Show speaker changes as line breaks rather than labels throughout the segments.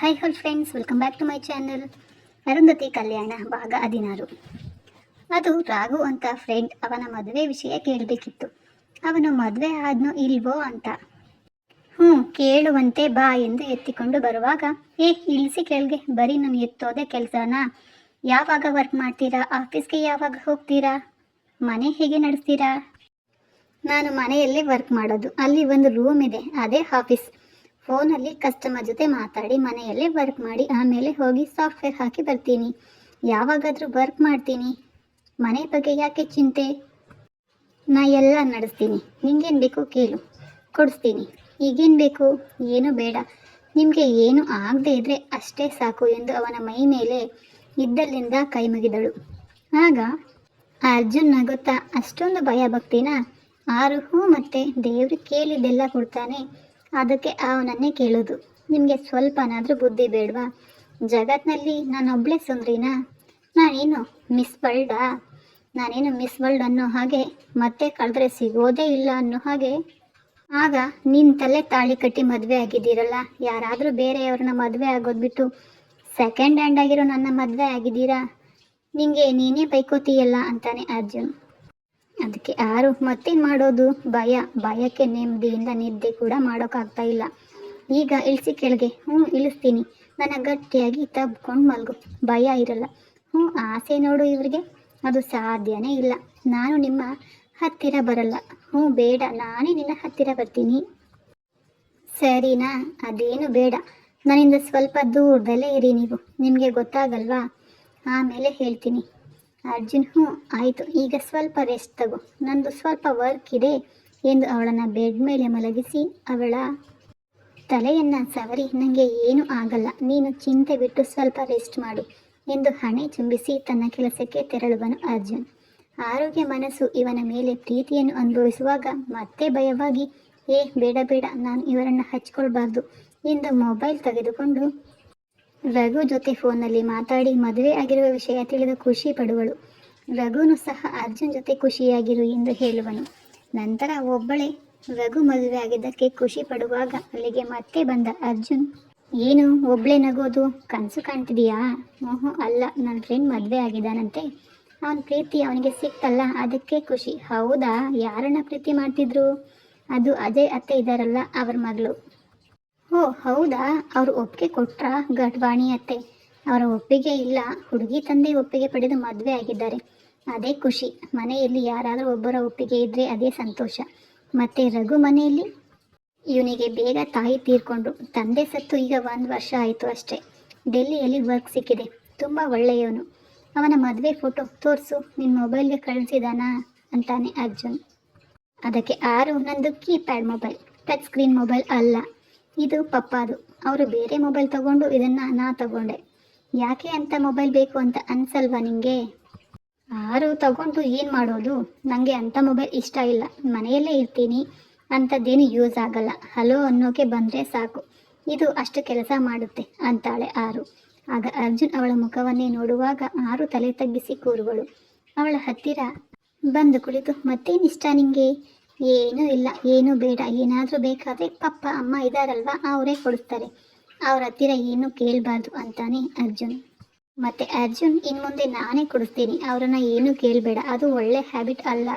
Hi hull friends welcome back to my channel Arundhati Kalyana ಭಾಗ ಹದಿನಾರು. ಅದು ರಾಘು ಅಂತ ಫ್ರೆಂಡ್ ಅವನ ಮದುವೆ ವಿಷಯ ಕೇಳಬೇಕಿತ್ತು. ಅವನು ಮದುವೆ ಆದ್ನೋ ಇಲ್ವೋ ಅಂತ. ಹ್ಞೂ, ಕೇಳುವಂತೆ ಬಾ ಎಂದು ಎತ್ತಿಕೊಂಡು ಬರುವಾಗ, ಏ, ಇಳಿಸಿ ಕೆಳಗೆ, ಬರೀ ನಾನು ಎತ್ತೋದೆ ಕೆಲಸನಾ? ಯಾವಾಗ ವರ್ಕ್ ಮಾಡ್ತೀರಾ? ಆಫೀಸ್ಗೆ ಯಾವಾಗ ಹೋಗ್ತೀರಾ? ಮನೆ ಹೇಗೆ ನಡೆಸ್ತೀರಾ? ನಾನು ಮನೆಯಲ್ಲೇ ವರ್ಕ್ ಮಾಡೋದು. ಅಲ್ಲಿ ಒಂದು ರೂಮ್ ಇದೆ, ಅದೇ ಆಫೀಸ್ ಫೋನಲ್ಲಿ ಕಸ್ಟಮರ್ ಜೊತೆ ಮಾತಾಡಿ, ಮನೆಯಲ್ಲೇ ವರ್ಕ್ ಮಾಡಿ, ಆಮೇಲೆ ಹೋಗಿ ಸಾಫ್ಟ್ವೇರ್ ಹಾಕಿ ಬರ್ತೀನಿ. ಯಾವಾಗಾದರೂ ವರ್ಕ್ ಮಾಡ್ತೀನಿ. ಮನೆ ಬಗ್ಗೆ ಯಾಕೆ ಚಿಂತೆ? ನಾ ಎಲ್ಲ ನಡೆಸ್ತೀನಿ. ನಿಂಗೇನು ಬೇಕು ಕೇಳು. ಕೊಡಿಸ್ತೀನಿ. ಈಗೇನು ಬೇಕು? ಏನು ಬೇಡ. ನಿಮಗೆ ಏನು ಆಗದೆ ಇದ್ರೆ ಅಷ್ಟೇ ಸಾಕು ಎಂದು ಅವನ ಮೈ ಮೇಲೆ ಇದ್ದಲ್ಲಿಂದ ಕೈ ಮುಗಿದಳು. ಆಗ ಅರ್ಜುನ್ ನಗುತ್ತಾ ಅಷ್ಟೊಂದು ಭಯ ಭಕ್ತಿನ ಆರು ಹೂ ಮತ್ತೆ ದೇವ್ರಿಗೆ ಕೇಳಿದ್ದೆಲ್ಲ ಕೊಡ್ತಾನೆ. ಅದಕ್ಕೆ ಅವನನ್ನೇ ಕೇಳೋದು. ನಿಮಗೆ ಸ್ವಲ್ಪನಾದರೂ ಬುದ್ಧಿ ಬೇಡವಾ? ಜಗತ್ನಲ್ಲಿ ನಾನೊಬ್ಬಳೇ ಸುಂದ್ರಿನಾ? ನಾನೇನು ಮಿಸ್ ವರ್ಲ್ಡಾ? ನಾನೇನು ಮಿಸ್ ವರ್ಲ್ಡ್ ಅನ್ನೋ ಹಾಗೆ ಮತ್ತೆ ಕಳೆದ್ರೆ ಸಿಗೋದೇ ಇಲ್ಲ ಅನ್ನೋ ಹಾಗೆ. ಆಗ ನಿನ್ನ ತಲೆ ತಾಳಿ ಕಟ್ಟಿ ಮದುವೆ ಆಗಿದ್ದೀರಲ್ಲ, ಯಾರಾದರೂ ಬೇರೆಯವ್ರನ್ನ ಮದುವೆ ಆಗೋದು ಬಿಟ್ಟು ಸೆಕೆಂಡ್ ಹ್ಯಾಂಡ್ ಆಗಿರೋ ನನ್ನ ಮದುವೆ ಆಗಿದ್ದೀರಾ? ನಿಮಗೆ ನೀನೇ ಬೈಕೋತೀಯಲ್ಲ ಅಂತಾನೆ ಅರ್ಜುನ್. ಅದಕ್ಕೆ ಯಾರು ಮತ್ತೇನು ಮಾಡೋದು? ಭಯ, ಭಯಕ್ಕೆ ನೆಮ್ಮದಿಯಿಂದ ನಿದ್ದೆ ಕೂಡ ಮಾಡೋಕ್ಕಾಗ್ತಾ ಇಲ್ಲ. ಈಗ ಇಳಿಸಿ ಕೆಳಗೆ, ಹ್ಞೂ, ಇಳಿಸ್ತೀನಿ. ನನ್ನ ಗಟ್ಟಿಯಾಗಿ ತಬ್ಕೊಂಡು ಮಲ್ಗು. ಭಯ ಇರಲ್ಲ. ಹ್ಞೂ, ಆಸೆ ನೋಡು ಇವರಿಗೆ. ಅದು ಸಾಧ್ಯನೇ ಇಲ್ಲ. ನಾನು ನಿಮ್ಮ ಹತ್ತಿರ ಬರಲ್ಲ. ಹ್ಞೂ, ಬೇಡ. ನಾನೇ ನಿನ್ನ ಹತ್ತಿರ ಬರ್ತೀನಿ. ಸರಿನಾ? ಅದೇನು ಬೇಡ. ನನ್ನಿಂದ ಸ್ವಲ್ಪ ದೂರದಲ್ಲೇ ಇರಿ ನೀವು. ನಿಮಗೆ ಗೊತ್ತಾಗಲ್ವಾ? ಆಮೇಲೆ ಹೇಳ್ತೀನಿ. ಅರ್ಜುನ್, ಹ್ಞೂ, ಆಯಿತು. ಈಗ ಸ್ವಲ್ಪ ರೆಸ್ಟ್ ತಗೋ. ನಂದು ಸ್ವಲ್ಪ ವರ್ಕ್ ಇದೆ ಎಂದು ಅವಳನ್ನು ಬೆಡ್ ಮೇಲೆ ಮಲಗಿಸಿ ಅವಳ ತಲೆಯನ್ನು ಸವರಿ ನನಗೆ ಏನೂ ಆಗಲ್ಲ. ನೀನು ಚಿಂತೆ ಬಿಟ್ಟು ಸ್ವಲ್ಪ ರೆಸ್ಟ್ ಮಾಡು ಎಂದು ಹಣೆ ಚುಂಬಿಸಿ ತನ್ನ ಕೆಲಸಕ್ಕೆ ತೆರಳುವನು ಅರ್ಜುನ್. ಆರೋಗ್ಯ ಮನಸ್ಸು ಇವನ ಮೇಲೆ ಪ್ರೀತಿಯನ್ನು ಅನುಭವಿಸುವಾಗ ಮತ್ತೆ ಭಯವಾಗಿ, ಏ, ಬೇಡ ಬೇಡ, ನಾನು ಇವರನ್ನು ಹಚ್ಕೊಳ್ಬಾರ್ದು ಎಂದು ಮೊಬೈಲ್ ತೆಗೆದುಕೊಂಡು ರಘು ಜೊತೆ ಫೋನಲ್ಲಿ ಮಾತಾಡಿ ಮದುವೆ ಆಗಿರುವ ವಿಷಯ ತಿಳಿದು ಖುಷಿ ಪಡುವಳು. ರಘುನು ಸಹ ಅರ್ಜುನ್ ಜೊತೆ ಖುಷಿಯಾಗಿರು ಎಂದು ಹೇಳುವನು. ನಂತರ ಒಬ್ಬಳೇ ರಘು ಮದುವೆ ಆಗಿದ್ದಕ್ಕೆ ಖುಷಿ ಪಡುವಾಗ ಅಲ್ಲಿಗೆ ಮತ್ತೆ ಬಂದ ಅರ್ಜುನ್. ಏನು, ಒಬ್ಳೆ ನಗೋದು? ಕನಸು ಕಾಣ್ತಿದೀಯಾ? ಓಹೋ, ಅಲ್ಲ ನನ್ನ ಫ್ರೆಂಡ್ ಮದುವೆ ಆಗಿದ್ದಾನಂತೆ. ಅವನ ಪ್ರೀತಿ ಅವನಿಗೆ ಸಿಕ್ತಲ್ಲ, ಅದಕ್ಕೆ ಖುಷಿ. ಹೌದಾ? ಯಾರನ್ನ ಪ್ರೀತಿ ಮಾಡ್ತಿದ್ರು? ಅದು ಅಜಯ್ ಅತ್ತೆ ಇದ್ದಾರಲ್ಲ, ಅವ್ರ ಮಗಳು. ಓ, ಹೌದಾ? ಅವರು ಒಪ್ಪಿಗೆ ಕೊಟ್ರಾ? ಗಡ್ವಾಣಿ ಅತ್ತೆ. ಅವರ ಒಪ್ಪಿಗೆ ಇಲ್ಲ. ಹುಡುಗಿ ತಂದೆ ಒಪ್ಪಿಗೆ ಪಡೆದು ಮದುವೆ ಆಗಿದ್ದಾರೆ. ಅದೇ ಖುಷಿ. ಮನೆಯಲ್ಲಿ ಯಾರಾದರೂ ಒಬ್ಬರ ಒಪ್ಪಿಗೆ ಇದ್ದರೆ ಅದೇ ಸಂತೋಷ. ಮತ್ತೆ ರಘು ಮನೆಯಲ್ಲಿ? ಇವನಿಗೆ ಬೇಗ ತಾಯಿ ತೀರ್ಕೊಂಡ್ರು. ತಂದೆ ಸತ್ತು ಈಗ ಒಂದು ವರ್ಷ ಆಯಿತು ಅಷ್ಟೇ. ಡೆಲ್ಲಿಯಲ್ಲಿ ವರ್ಕ್ ಸಿಕ್ಕಿದೆ. ತುಂಬ ಒಳ್ಳೆಯವನು. ಅವನ ಮದುವೆ ಫೋಟೋ ತೋರಿಸು. ನಿನ್ನ ಮೊಬೈಲ್ಗೆ ಕಳಿಸಿದಾನಾ? ಅಂತಾನೆ ಅರ್ಜುನ್. ಅದಕ್ಕೆ ಆರು, ನಂದು keypad mobile touch screen mobile ಅಲ್ಲ. ಇದು ಪಪ್ಪಾದು. ಅವರು ಬೇರೆ ಮೊಬೈಲ್ ತಗೊಂಡು ಇದನ್ನು ನಾ ತಗೊಂಡೆ. ಯಾಕೆ ಅಂತ ಮೊಬೈಲ್ ಬೇಕು ಅಂತ ಅನ್ಸಲ್ವಾ ನಿಮಗೆ ಆರು ತಗೊಂಡು ಏನು ಮಾಡೋದು? ನನಗೆ ಅಂಥ ಮೊಬೈಲ್ ಇಷ್ಟ ಇಲ್ಲ. ಮನೆಯಲ್ಲೇ ಇರ್ತೀನಿ. ಅಂಥದ್ದೇನು ಯೂಸ್ ಆಗಲ್ಲ. ಹಲೋ ಅನ್ನೋಕೆ ಬಂದರೆ ಸಾಕು. ಇದು ಅಷ್ಟು ಕೆಲಸ ಮಾಡುತ್ತೆ ಅಂತಾಳೆ ಆರು. ಆಗ ಅರ್ಜುನ್ ಅವಳ ಮುಖವನ್ನೇ ನೋಡುವಾಗ ಆರು ತಲೆ ತಗ್ಗಿಸಿ ಕೂರುವಳು. ಅವಳ ಹತ್ತಿರ ಬಂದು ಕುಳಿತು ಮತ್ತೇನಿಷ್ಟ ನಿಂಗೆ? ಏನೂ ಇಲ್ಲ, ಏನೂ ಬೇಡ. ಏನಾದರೂ ಬೇಕಾದರೆ ಪಪ್ಪ, ಅಮ್ಮ ಇದ್ದಾರಲ್ವಾ ಅವರೇ ಕೊಡಿಸ್ತಾರೆ. ಅವ್ರ ಹತ್ತಿರ ಏನು ಕೇಳಬಾರ್ದು ಅಂತಾನೆ ಅರ್ಜುನ್. ಮತ್ತೆ ಅರ್ಜುನ್ ಇನ್ನು ಮುಂದೆ ನಾನೇ ಕೊಡಿಸ್ತೀನಿ, ಅವರನ್ನ ಏನೂ ಕೇಳಬೇಡ. ಅದು ಒಳ್ಳೆ ಹ್ಯಾಬಿಟ್ ಅಲ್ಲ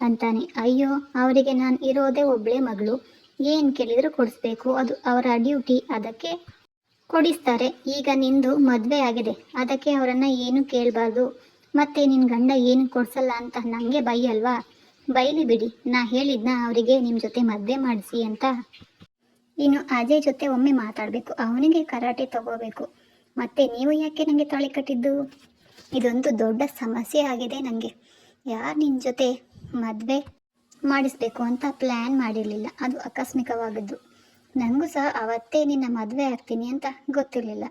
ಅಂತಾನೆ. ಅಯ್ಯೋ, ಅವರಿಗೆ ನಾನು ಇರೋದೇ ಒಬ್ಬಳೇ ಮಗಳು. ಏನು ಕೇಳಿದರೂ ಕೊಡಿಸ್ಬೇಕು. ಅದು ಅವರ ಡ್ಯೂಟಿ, ಅದಕ್ಕೆ ಕೊಡಿಸ್ತಾರೆ. ಈಗ ನಿಂದು ಮದುವೆ ಆಗಿದೆ, ಅದಕ್ಕೆ ಅವರನ್ನು ಏನು ಕೇಳಬಾರ್ದು. ಮತ್ತೆ ನಿನ್ನ ಗಂಡ ಏನು ಕೊಡಿಸಲ್ಲ ಅಂತ ನನಗೆ ಬೈಯಲ್ವಾ ಬೈಲಿ ಬಿಡಿ. ನಾ ಹೇಳಿದ್ನ ಅವರಿಗೆ ನಿಮ್ಮ ಜೊತೆ ಮದುವೆ ಮಾಡಿಸಿ ಅಂತ. ಇನ್ನು ಅಜಯ್ ಜೊತೆ ಒಮ್ಮೆ ಮಾತಾಡಬೇಕು. ಅವನಿಗೆ ಕರಾಟೆ ತಗೋಬೇಕು. ಮತ್ತೆ ನೀವು ಯಾಕೆ ನನಗೆ ತಾಳಿ ಕಟ್ಟಿದ್ದು? ಇದೊಂದು ದೊಡ್ಡ ಸಮಸ್ಯೆ ಆಗಿದೆ ನನಗೆ ಯಾರು ನಿನ್ನ ಜೊತೆ ಮದುವೆ ಮಾಡಿಸ್ಬೇಕು ಅಂತ ಪ್ಲ್ಯಾನ್ ಮಾಡಿರಲಿಲ್ಲ. ಅದು ಆಕಸ್ಮಿಕವಾಗಿದ್ದು. ನನಗೂ ಸಹ ಅವತ್ತೇ ನಿನ್ನ ಮದುವೆ ಆಗ್ತೀನಿ ಅಂತ ಗೊತ್ತಿರಲಿಲ್ಲ.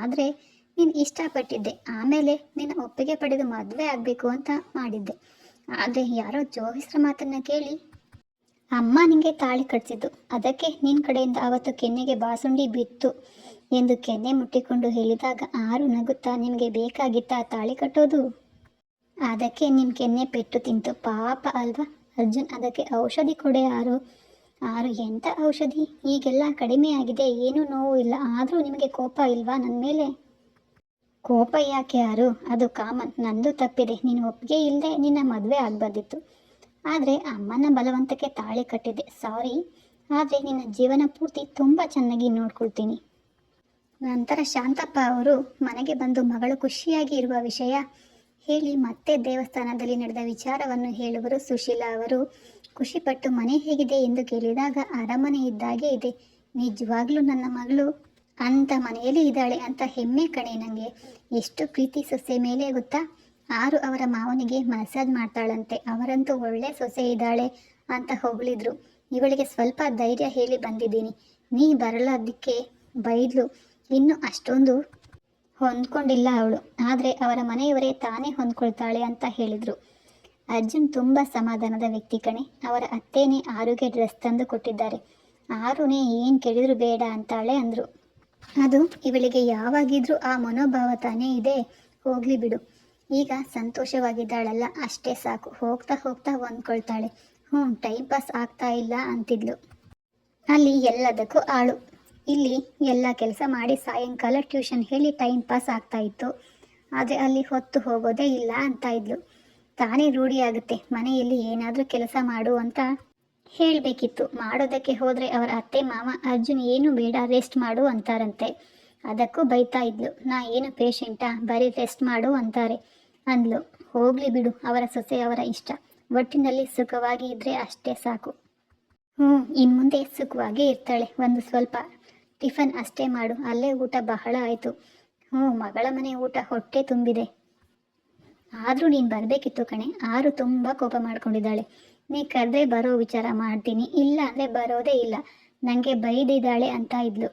ಆದರೆ ನೀನು ಇಷ್ಟಪಟ್ಟಿದ್ದೆ. ಆಮೇಲೆ ನಿನ್ನ ಒಪ್ಪಿಗೆ ಪಡೆದು ಮದುವೆ ಆಗಬೇಕು ಅಂತ ಮಾಡಿದ್ದೆ. ಆದರೆ ಯಾರೋ ಜೋಹಿಸ್ರ ಮಾತನ್ನು ಕೇಳಿ. ಅಮ್ಮ ನಿಂಗೆ ತಾಳಿ ಕಟ್ಸಿದ್ದು. ಅದಕ್ಕೆ ನಿನ್ನ ಕಡೆಯಿಂದ ಅವತ್ತು ಕೆನ್ನೆಗೆ ಬಾಸುಂಡಿ ಬಿತ್ತು ಎಂದು ಕೆನ್ನೆ ಮುಟ್ಟಿಕೊಂಡು ಹೇಳಿದಾಗ ಆರು ನಗುತ್ತಾ ನಿಮಗೆ ಬೇಕಾಗಿತ್ತಾ ತಾಳಿ ಕಟ್ಟೋದು? ಅದಕ್ಕೆ ನಿಮ್ಮ ಕೆನ್ನೆ ಪೆಟ್ಟು ತಿಂತು. ಪಾಪ ಅಲ್ವಾ? ಅರ್ಜುನ್, ಅದಕ್ಕೆ ಔಷಧಿ ಕೊಡೆ ಆರು ಆರು ಎಂಥ ಔಷಧಿ? ಈಗೆಲ್ಲ ಕಡಿಮೆ ಆಗಿದೆ. ಏನೂ ನೋವು ಇಲ್ಲ. ಆದರೂ ನಿಮಗೆ ಕೋಪ ಇಲ್ವಾ ನನ್ನ ಮೇಲೆ? ಕೋಪ ಯಾಕೆ ಯಾರು? ಅದು ಕಾಮನ್. ನಂದು ತಪ್ಪಿದೆ. ನೀನು ಒಪ್ಪಿಗೆ ಇಲ್ಲದೆ ನಿನ್ನ ಮದುವೆ ಆಗಬಾರ್ದಿತ್ತು ಆದರೆ ಅಮ್ಮನ ಬಲವಂತಕ್ಕೆ ತಾಳಿ ಕಟ್ಟಿದೆ ಸಾರಿ. ಆದರೆ ನಿನ್ನ ಜೀವನ ಪೂರ್ತಿ ತುಂಬ ಚೆನ್ನಾಗಿ ನೋಡ್ಕೊಳ್ತೀನಿ. ನಂತರ ಶಾಂತಪ್ಪ ಅವರು ಮನೆಗೆ ಬಂದು ಮಗಳು ಖುಷಿಯಾಗಿ ಇರುವ ವಿಷಯ ಹೇಳಿ ಮತ್ತೆ ದೇವಸ್ಥಾನದಲ್ಲಿ ನಡೆದ ವಿಚಾರವನ್ನು ಹೇಳುವರು. ಸುಶೀಲಾ ಅವರು, ಖುಷಿಪಟ್ಟು ಮನೆ ಹೇಗಿದೆ? ಎಂದು ಕೇಳಿದಾಗ ಅರಮನೆ ಇದ್ದಾಗೆ ಇದೆ. ನಿಜವಾಗ್ಲೂ ನನ್ನ ಮಗಳು ಅಂತ ಮನೆಯಲ್ಲಿ ಇದ್ದಾಳೆ ಅಂತ ಹೆಮ್ಮೆ ಕಣೆ ನನಗೆ ಎಷ್ಟು ಪ್ರೀತಿ ಸೊಸೆ ಮೇಲೆ ಗೊತ್ತಾ? ಆರು ಅವರ ಮಾವನಿಗೆ ಮಸಾಜ್ ಮಾಡ್ತಾಳಂತೆ. ಅವರಂತೂ ಒಳ್ಳೆ ಸೊಸೆ ಇದ್ದಾಳೆ ಅಂತ ಹೊಗಳಿದ್ರು. ಇವಳಿಗೆ ಸ್ವಲ್ಪ ಧೈರ್ಯ ಹೇಳಿ ಬಂದಿದ್ದೀನಿ. ನೀ ಬರಲಾದಕ್ಕೆ ಬೈದ್ಲು. ಇನ್ನು ಅಷ್ಟೊಂದು ಹೊಂದ್ಕೊಂಡಿಲ್ಲ ಅವಳು. ಆದರೆ ಅವರ ಮನೆಯವರೇ ತಾನೇ ಹೊಂದ್ಕೊಳ್ತಾಳೆ ಅಂತ ಹೇಳಿದರು. ಅರ್ಜುನ್ ತುಂಬ ಸಮಾಧಾನದ ವ್ಯಕ್ತಿ ಕಣೆ. ಅವರ ಅತ್ತೇನೇ ಆರುಗೆ ಡ್ರೆಸ್ ತಂದು ಕೊಟ್ಟಿದ್ದಾರೆ. ಆರುನೇ ಏನು ಕೇಳಿದ್ರು ಬೇಡ ಅಂತಾಳೆ ಅಂದರು. ಅದು ಇವಳಿಗೆ ಯಾವಾಗಿದ್ರೂ ಆ ಮನೋಭಾವ ತಾನೇ ಇದೆ. ಹೋಗ್ಲಿ ಬಿಡು. ಈಗ ಸಂತೋಷವಾಗಿದ್ದಾಳಲ್ಲ, ಅಷ್ಟೇ ಸಾಕು. ಹೋಗ್ತಾ ಹೋಗ್ತಾ ಹೊಂದ್ಕೊಳ್ತಾಳೆ. ಹ್ಞೂ ಟೈಮ್ ಪಾಸ್ ಆಗ್ತಾ ಇಲ್ಲ ಅಂತಿದ್ಲು. ಅಲ್ಲಿ ಎಲ್ಲದಕ್ಕೂ ಆಳು. ಇಲ್ಲಿ ಎಲ್ಲ ಕೆಲಸ ಮಾಡಿ ಸಾಯಂಕಾಲ ಟ್ಯೂಷನ್ ಹೇಳಿ ಟೈಮ್ ಪಾಸ್ ಆಗ್ತಾ ಇತ್ತು. ಆದರೆ ಅಲ್ಲಿ ಹೊತ್ತು ಹೋಗೋದೇ ಇಲ್ಲ ಅಂತ ಇದ್ಲು. ತಾನೇ ರೂಢಿಯಾಗುತ್ತೆ ಮನೆಯಲ್ಲಿ ಏನಾದರೂ ಕೆಲಸ ಮಾಡು ಅಂತ ಹೇಳಬೇಕಿತ್ತು. ಮಾಡೋದಕ್ಕೆ ಹೋದರೆ ಅವರ ಅತ್ತೆ, ಮಾವ, ಅರ್ಜುನ್ ಏನು ಬೇಡ ರೆಸ್ಟ್ ಮಾಡು ಅಂತಾರಂತೆ. ಅದಕ್ಕೂ ಬೈತಾ ಇದ್ಲು. ನಾ ಏನು ಪೇಷಂಟಾ ಬರೀ ರೆಸ್ಟ್ ಮಾಡು ಅಂತಾರೆ. ಅಂದ್ಲು. ಹೋಗ್ಲಿ ಬಿಡು, ಅವರ ಸೊಸೆ ಅವರ ಇಷ್ಟ. ಒಟ್ಟಿನಲ್ಲಿ ಸುಖವಾಗಿ ಇದ್ರೆ ಅಷ್ಟೇ ಸಾಕು. ಹ್ಞೂ ಇನ್ನು ಮುಂದೆ ಸುಖವಾಗಿ ಇರ್ತಾಳೆ. ಒಂದು ಸ್ವಲ್ಪ ಟಿಫನ್ ಅಷ್ಟೇ ಮಾಡು. ಅಲ್ಲೇ ಊಟ ಬಹಳ ಆಯಿತು. ಹ್ಞೂ ಮಗಳ ಮನೆ ಊಟ ಹೊಟ್ಟೆ ತುಂಬಿದೆ. ಆದರೂ ನೀನು ಬರಬೇಕಿತ್ತು ಕಣೆ. ಆರು ತುಂಬ ಕೋಪ ಮಾಡ್ಕೊಂಡಿದ್ದಾಳೆ. ನೀ ಕರೆದ್ರೆ ಬರೋ ವಿಚಾರ ಮಾಡ್ತೀನಿ. ಇಲ್ಲ ಅಂದರೆ ಬರೋದೇ ಇಲ್ಲ. ನನಗೆ ಬೈದಿದ್ದಾಳೆ ಅಂತ ಇದ್ಲು.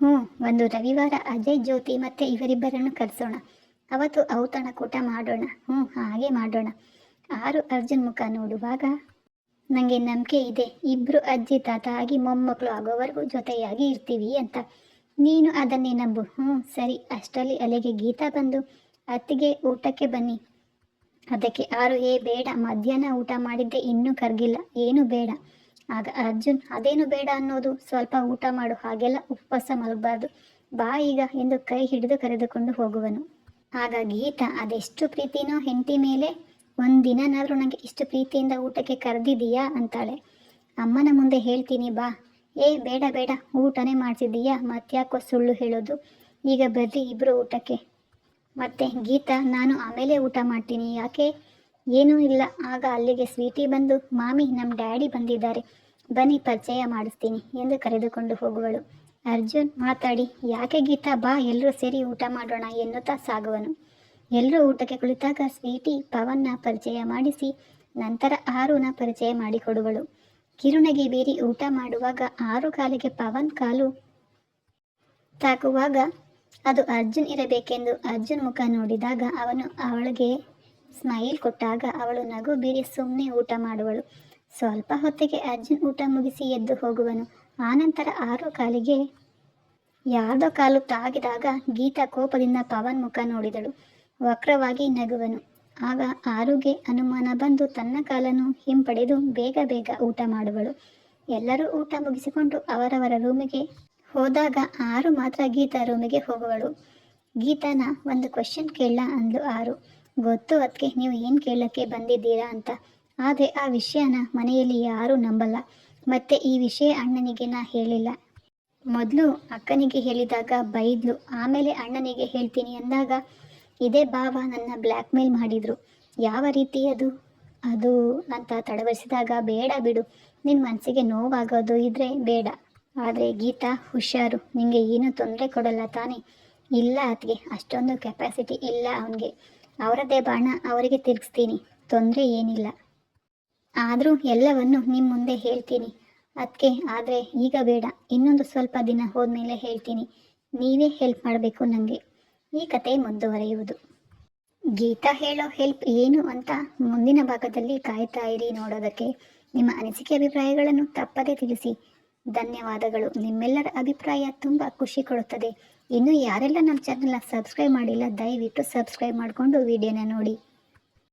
ಹ್ಞೂ, ಒಂದು ರವಿವಾರ ಅಜಯ್, ಜ್ಯೋತಿ ಮತ್ತು ಇವರಿಬ್ಬರನ್ನು ಕರೆಸೋಣ. ಅವತ್ತು ಔತಣ ಕೂಟ ಮಾಡೋಣ. ಹ್ಞೂ, ಹಾಗೆ ಮಾಡೋಣ. ಆರು ಅರ್ಜುನ್ ಮುಖ ನೋಡುವಾಗ ನನಗೆ ನಂಬಿಕೆ ಇದೆ. ಇಬ್ಬರು ಅಜ್ಜಿ, ತಾತ ಆಗಿ ಮೊಮ್ಮಕ್ಕಳು ಆಗೋವರೆಗೂ ಜೊತೆಯಾಗಿ ಇರ್ತೀವಿ ಅಂತ. ನೀನು ಅದನ್ನೇ ನಂಬು. ಹ್ಞೂ, ಸರಿ. ಅಷ್ಟರಲ್ಲಿ ಅಲೆಗೆ ಗೀತಾ ಬಂದು, ಅತ್ತಿಗೆ ಊಟಕ್ಕೆ ಬನ್ನಿ. ಅದಕ್ಕೆ, ಆರು, ಏ, ಬೇಡ, ಮಧ್ಯಾಹ್ನ ಊಟ ಮಾಡಿದ್ದೆ, ಇನ್ನೂ ಕರ್ಗಿಲ್ಲ, ಏನು ಬೇಡ. ಆಗ ಅರ್ಜುನ್, ಅದೇನು ಬೇಡ ಅನ್ನೋದು, ಸ್ವಲ್ಪ ಊಟ ಮಾಡು, ಹಾಗೆಲ್ಲ ಉಪವಾಸ ಮಲಗಬಾರ್ದು, ಬಾ ಈಗ, ಎಂದು ಕೈ ಹಿಡಿದು ಕರೆದುಕೊಂಡು ಹೋಗುವನು. ಆಗ ಗೀತಾ, ಅದೆಷ್ಟು ಪ್ರೀತಿನೋ ಹೆಂಡತಿ ಮೇಲೆ, ಒಂದಿನನಾದರೂ ನನಗೆ ಇಷ್ಟು ಪ್ರೀತಿಯಿಂದ ಊಟಕ್ಕೆ ಕರೆದಿದೀಯಾ ಅಂತಾಳೆ. ಅಮ್ಮನ ಮುಂದೆ ಹೇಳ್ತೀನಿ, ಬಾ. ಏ, ಬೇಡ ಬೇಡ, ಊಟನೇ ಮಾಡಿಸಿದ್ದೀಯಾ ಮತ್ತ್ಯಾಕೋ ಸುಳ್ಳು ಹೇಳೋದು? ಈಗ ಬರ್ರಿ ಇಬ್ಬರು ಊಟಕ್ಕೆ. ಮತ್ತೆ, ಗೀತಾ, ನಾನು ಆಮೇಲೆ ಊಟ ಮಾಡ್ತೀನಿ. ಯಾಕೆ? ಏನೂ ಇಲ್ಲ. ಆಗ ಅಲ್ಲಿಗೆ ಸ್ವೀಟಿ ಬಂದು, ಮಾಮಿ ನಮ್ಮ ಡ್ಯಾಡಿ ಬಂದಿದ್ದಾರೆ. ಬನ್ನಿ, ಪರಿಚಯ ಮಾಡಿಸ್ತೀನಿ ಎಂದು ಕರೆದುಕೊಂಡು ಹೋಗುವಳು. ಅರ್ಜುನ್, ಮಾತಾಡಿ. ಯಾಕೆ ಗೀತಾ? ಬಾ ಎಲ್ಲರೂ ಸೇರಿ ಊಟ ಮಾಡೋಣ ಎನ್ನುತ್ತಾ ಸಾಗುವನು. ಎಲ್ಲರೂ ಊಟಕ್ಕೆ ಕುಳಿತಾಗ ಸ್ವೀಟಿ ಪವನ್ನ ಪರಿಚಯ ಮಾಡಿಸಿ, ನಂತರ ಆರುನ ಪರಿಚಯ ಮಾಡಿಕೊಡುವಳು. ಕಿರುಣಗೆ ಬೀರಿ ಊಟ ಮಾಡುವಾಗ ಆರು ಕಾಲಿಗೆ ಪವನ್ ಕಾಲು ತಾಕುವಾಗ ಅದು ಅರ್ಜುನ್ ಇರಬೇಕೆಂದು ಅರ್ಜುನ್ ಮುಖ ನೋಡಿದಾಗ ಅವನು ಅವಳಿಗೆ ಸ್ಮೈಲ್ ಕೊಟ್ಟಾಗ ಅವಳು ನಗು ಬೀರಿ ಸುಮ್ಮನೆ ಊಟ ಮಾಡುವಳು. ಸ್ವಲ್ಪ ಹೊತ್ತಿಗೆ ಅರ್ಜುನ್ ಊಟ ಮುಗಿಸಿ ಎದ್ದು ಹೋಗುವನು. ಆನಂತರ ಆರು ಕಾಲಿಗೆ ಯಾರ್ದೋ ಕಾಲು ತಾಗಿದಾಗ ಗೀತಾ ಕೋಪದಿಂದ ಪವನ್ ಮುಖ ನೋಡಿದಳು. ವಕ್ರವಾಗಿ ನಗುವನು. ಆಗ ಆರುಗೆ ಅನುಮಾನ ಬಂದು ತನ್ನ ಕಾಲನ್ನು ಹಿಂಪಡೆದು ಬೇಗ ಬೇಗ ಊಟ ಮಾಡುವಳು. ಎಲ್ಲರೂ ಊಟ ಮುಗಿಸಿಕೊಂಡು ಅವರವರ ರೂಮಿಗೆ ಹೋದಾಗ ಆರು ಮಾತ್ರ ಗೀತಾ ರೂಮಿಗೆ ಹೋಗುವಳು. ಗೀತಾನ ಒಂದು ಕ್ವಶನ್ ಕೇಳ ಅಂದ್ಲು ಆರು. ಗೊತ್ತು ಅದಕ್ಕೆ ನೀವು ಏನು ಕೇಳಕ್ಕೆ ಬಂದಿದ್ದೀರಾ ಅಂತ. ಆದರೆ ಆ ವಿಷಯನ ಮನೆಯಲ್ಲಿ ಯಾರೂ ನಂಬಲ್ಲ. ಮತ್ತೆ ಈ ವಿಷಯ ಅಣ್ಣನಿಗೆ ನಾ ಹೇಳಿಲ್ಲ. ಮೊದಲು ಅಕ್ಕನಿಗೆ ಹೇಳಿದಾಗ ಬೈದ್ಲು. ಆಮೇಲೆ ಅಣ್ಣನಿಗೆ ಹೇಳ್ತೀನಿ ಅಂದಾಗ, ಇದೇ ಭಾವ ನನ್ನ ಬ್ಲ್ಯಾಕ್ ಮೇಲ್ ಮಾಡಿದ್ರು. ಯಾವ ರೀತಿ ಅದು? ಅದು ಅಂತ ತಡವರಿಸಿದಾಗ ಬೇಡ ಬಿಡು. ನಿನ್ನ ಮನಸ್ಸಿಗೆ ನೋವಾಗೋದು ಇದ್ರೆ ಬೇಡ. ಆದರೆ ಗೀತಾ ಹುಷಾರು. ನಿಮಗೆ ಏನೂ ತೊಂದರೆ ಕೊಡಲ್ಲ ತಾನೇ. ಇಲ್ಲ ಅತ್ಗೆ ಅಷ್ಟೊಂದು ಕೆಪಾಸಿಟಿ ಇಲ್ಲ ಅವನಿಗೆ. ಅವರದ್ದೇ ಬಾಣ, ಅವರಿಗೆ ತಿರುಗಿಸ್ತೀನಿ. ತೊಂದರೆ ಏನಿಲ್ಲ. ಆದರೂ ಎಲ್ಲವನ್ನು ನಿಮ್ಮ ಮುಂದೆ ಹೇಳ್ತೀನಿ. ಅದಕ್ಕೆ ಆದರೆ ಈಗ ಬೇಡ. ಇನ್ನೊಂದು ಸ್ವಲ್ಪ ದಿನ ಹೋದ್ಮೇಲೆ ಹೇಳ್ತೀನಿ. ನೀವೇ ಹೆಲ್ಪ್ ಮಾಡಬೇಕು ನನಗೆ ಈ ಕತೆ ಮುಂದುವರೆಯುವುದು. ಗೀತಾ ಹೇಳೋ ಹೆಲ್ಪ್ ಏನು ಅಂತ ಮುಂದಿನ ಭಾಗದಲ್ಲಿ ಕಾಯ್ತಾ ಇರಿ ನೋಡೋದಕ್ಕೆ. ನಿಮ್ಮ ಅನಿಸಿಕೆ ಅಭಿಪ್ರಾಯಗಳನ್ನು ತಪ್ಪದೇ ತಿಳಿಸಿ. ಧನ್ಯವಾದಗಳು. ನಿಮ್ಮೆಲ್ಲರ ಅಭಿಪ್ರಾಯ ತುಂಬ ಖುಷಿ ಕೊಡುತ್ತದೆ. ಇನ್ನು ಯಾರೆಲ್ಲ ನಮ್ಮ ಚಾನಲ್ನ ಸಬ್ಸ್ಕ್ರೈಬ್ ಮಾಡಿಲ್ಲ, ದಯವಿಟ್ಟು ಸಬ್ಸ್ಕ್ರೈಬ್ ಮಾಡಿಕೊಂಡು ವಿಡಿಯೋನ ನೋಡಿ.